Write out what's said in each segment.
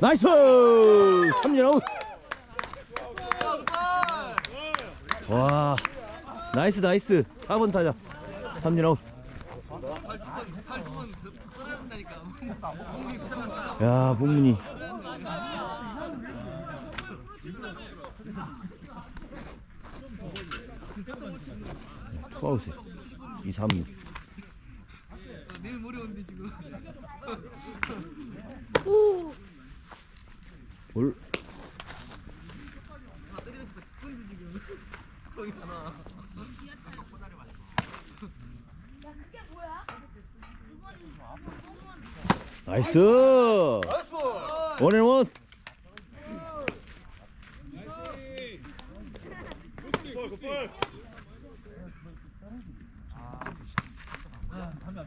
나이스! 3진 아웃! 와, 나이스, 나이스. 4번 타자. 3진 아웃. 야, 봉문이. 투아웃에. 2, 3, 6. 제일 무료운데 지금. 오. 올. 때리면서 나이스 원앤 원. 볼, 볼.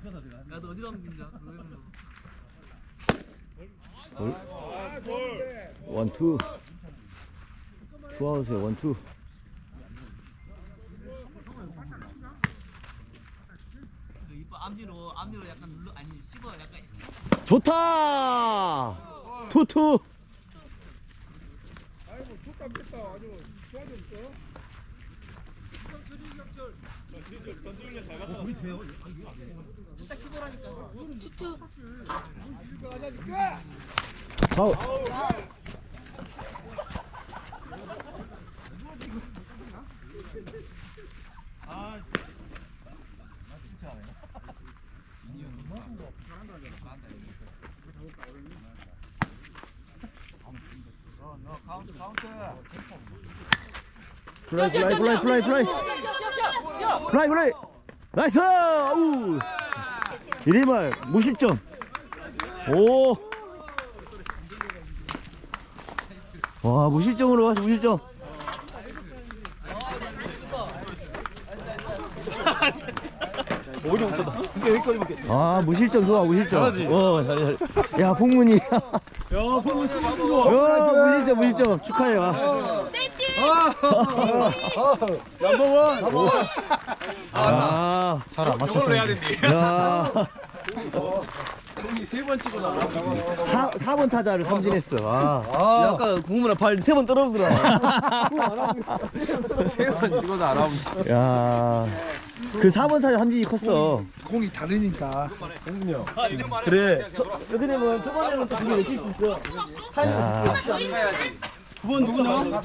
너 어디로 하면 된다. 너희는 원, 투. 투아웃에 원, 투. 그 이뻐 앞뒤로 앞뒤로 약간 눌러 아니 씹어 약간. 좋다! 투투! 살짝 씹어 라니까. 아웃. 플라이 플라이 플라이 플라이 플라이. 플라이 플라이. 나이스! 우. 이리말 무실점. 오. 와 무실점으로 와서 무실점. 아 무실점 좋아 무실점. 어, 잘, 잘. 야 봉문이. 야 봉문 야 무실점 무실점 축하해 와. 아 살아 맞췄어. 야. 세번 찍고 나. 4번 타자를 삼진했어. 아. 아까 공문에 발세 번 떨어지더라. 야. 그 4번 타자 삼진이 컸어. 공이 다르니까. 그래. 이렇게 되면 초반에는 또 그게 느낄 수 있어. 야. 두번 누구냐?